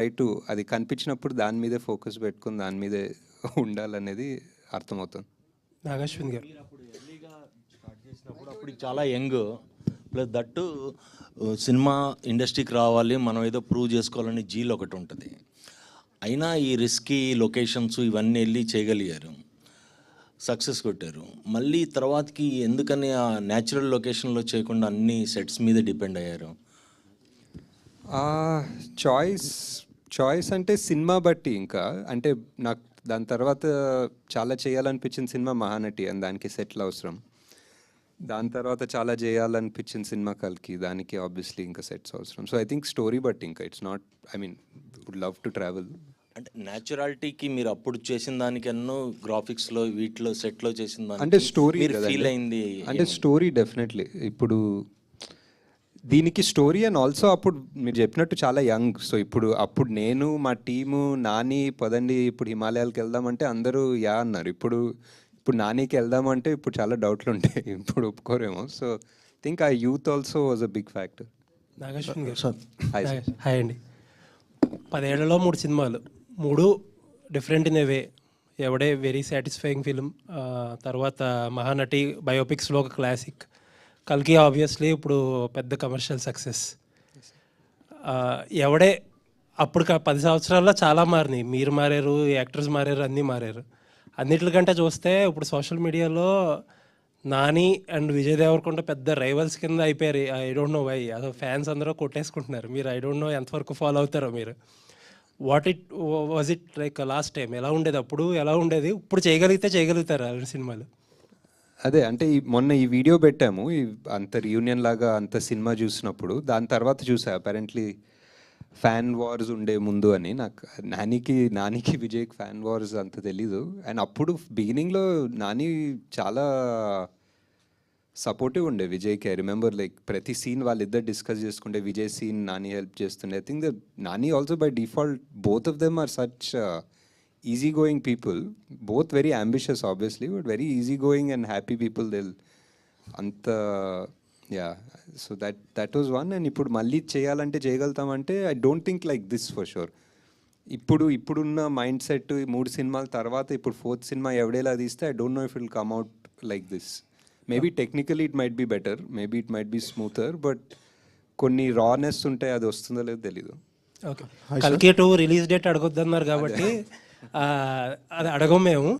Right అది కనిపించినప్పుడు దాని మీదే ఫోకస్ పెట్టుకుని దాని మీదే ఉండాలనేది అర్థమవుతుంది. నాగశ్విన్ గారు. స్టార్ట్ చేసినప్పుడు అప్పుడు చాలా యంగ్ ప్లస్ దట్టు సినిమా ఇండస్ట్రీకి రావాలి మనం ఏదో ప్రూవ్ చేసుకోవాలని జీల్ ఒకటి ఉంటుంది. అయినా ఈ రిస్కీ లొకేషన్స్ ఇవన్నీ వెళ్ళి చేయగలిగారు సక్సెస్ కొట్టారు. మళ్ళీ తర్వాతకి ఎందుకని ఆ న్యాచురల్ లొకేషన్లో చేయకుండా అన్ని సెట్స్ మీద డిపెండ్ అయ్యారు? చాయిస్ చాయిస్ అంటే సినిమా బట్టి ఇంకా. అంటే నాకు దాని తర్వాత చాలా చేయాలనిపించిన సినిమా మహానటి అని దానికి సెటిల్ అవసరం. దాని తర్వాత చాలా చేయాలనిపించిన సినిమా కల్కి దానికి ఆబ్వియస్లీ ఇంకా సెట్స్ అవసరం. సో ఐ థింక్ స్టోరీ బట్టి ఇంకా. It's not I mean would love to travel అంటే న్యాచురాలిటీకి మీరు అప్పుడు చేసిన దానికన్నా గ్రాఫిక్స్లో వీటిలో సెట్లో చేసిన అంటే స్టోరీ ఫీల్ అయింది అంటే స్టోరీ డెఫినెట్లీ ఇప్పుడు దీనికి స్టోరీ అండ్ ఆల్సో అప్పుడు మీరు చెప్పినట్టు చాలా యంగ్ సో ఇప్పుడు అప్పుడు నేను మా టీము నాని పదండి ఇప్పుడు హిమాలయాలకు వెళ్దామంటే అందరూ యా అన్నారు. ఇప్పుడు ఇప్పుడు నానికి వెళ్దామంటే ఇప్పుడు చాలా డౌట్లు ఉంటాయి. ఇప్పుడు ఒప్పుకోరేమో. So think uh youth also was a big factor గారు. నాగ- హాయ్ అండి. పదేళ్ళలో మూడు సినిమాలు. మూడు different in a way Yevade very satisfying film తర్వాత మహానటి బయోపిక్స్లో ఒక క్లాసిక్ కల్కి ఆబ్వియస్లీ ఇప్పుడు పెద్ద కమర్షియల్ సక్సెస్ ఎవడే అప్పుడు కా- పది సంవత్సరాల్లో చాలా మారినాయి. మీరు మారారు యాక్టర్స్ మారారు అన్నీ మారారు. అన్నిటికంటే చూస్తే ఇప్పుడు సోషల్ మీడియాలో నాని అండ్ విజయ్ దేవరకొండ పెద్ద రైవల్స్ కింద అయిపోయారు. ఐ డోంట్ నో వై అసలు ఫ్యాన్స్ అందరూ కొట్టేసుకుంటున్నారు. మీరు ఐ డోంట్ నో ఎంతవరకు ఫాలో అవుతారో మీరు. What it was it like last time ఎలా ఉండేది? అప్పుడు ఎలా ఉండేది? ఇప్పుడు చేయగలిగితే చేయగలుగుతారు ఆ సినిమాలు. అదే అంటే ఈ మొన్న ఈ వీడియో పెట్టాము ఈ అంత రియూనియన్ లాగా అంత సినిమా చూసినప్పుడు దాని తర్వాత చూసా అపారెంట్లీ ఫ్యాన్ వార్స్ ఉండే ముందు అని. నాకు నానికి నానికి విజయ్కి ఫ్యాన్ వార్స్ అంత తెలీదు. అండ్ అప్పుడు బిగినింగ్లో నాని చాలా సపోర్టివ్ ఉండే విజయ్కి. ఐ రిమెంబర్ లైక్ ప్రతి సీన్ వాళ్ళిద్దరు డిస్కస్ చేసుకుంటే విజయ్ సీన్ నాని హెల్ప్ చేస్తుండే. I think the Nani also by default both of them are such easy going people both very ambitious obviously but very easy going and happy people Dil అంత yeah so that that was one and ఇప్పుడు మళ్ళీ చేయాలంటే చేయగలుగుతామంటే I don't think like this for sure ఇప్పుడు ఇప్పుడున్న mind set మూడు సినిమాల తర్వాత ఇప్పుడు ఫోర్త్ సినిమా ఎవడేలా తీస్తే I don't know if will come out like this maybe technically it might be better maybe it might be smoother but కొన్ని rawness ఉంటాయి అది వస్తుందో లేదో తెలీదు. రిలీజ్ డేట్ అడగొద్దన్నారు కాబట్టి అది అడగం మేము.